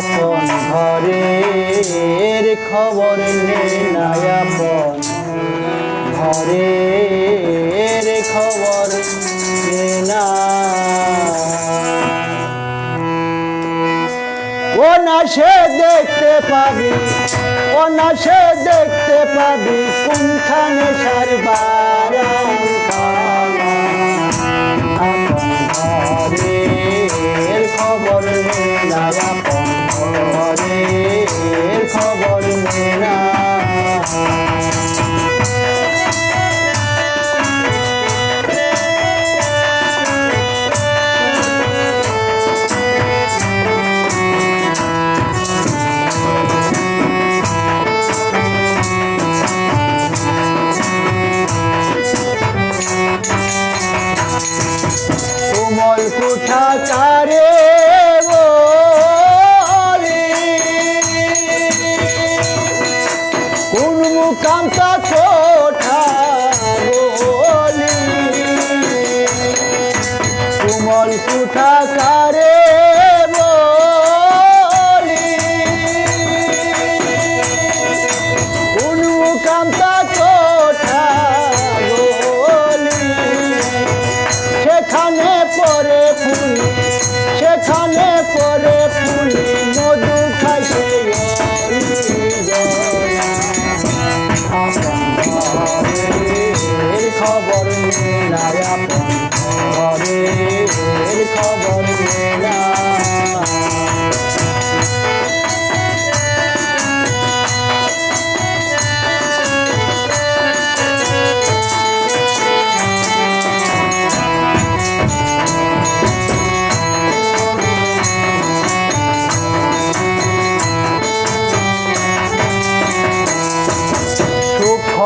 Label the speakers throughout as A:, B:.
A: আপন ঘরের খবর নেই না আপন ঘরের খবর না না সে দেখতে পাবি, ও না সে দেখতে পাবি, কোনখানে সারবার কোমল কুঠা চারে বলে। কোন মুকামটা কোঠা বলি। কোমল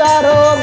A: sarou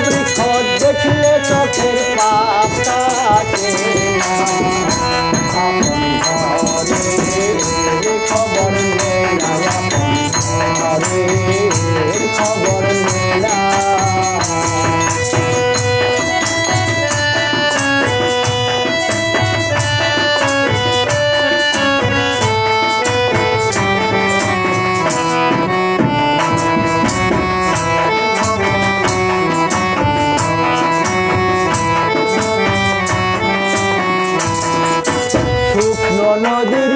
A: নদী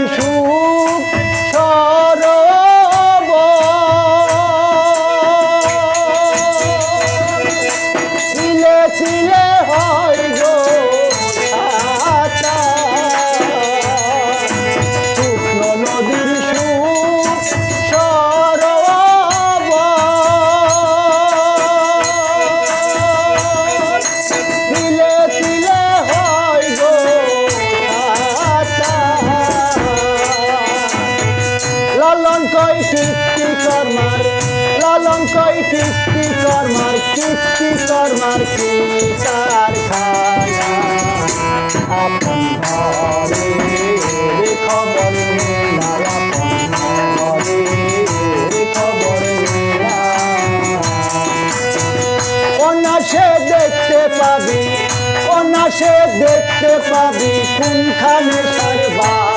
A: কর্মার লালন কই কর্মার কীর্তি কর্মার দেখতে পাবি কোনখানে সরবা?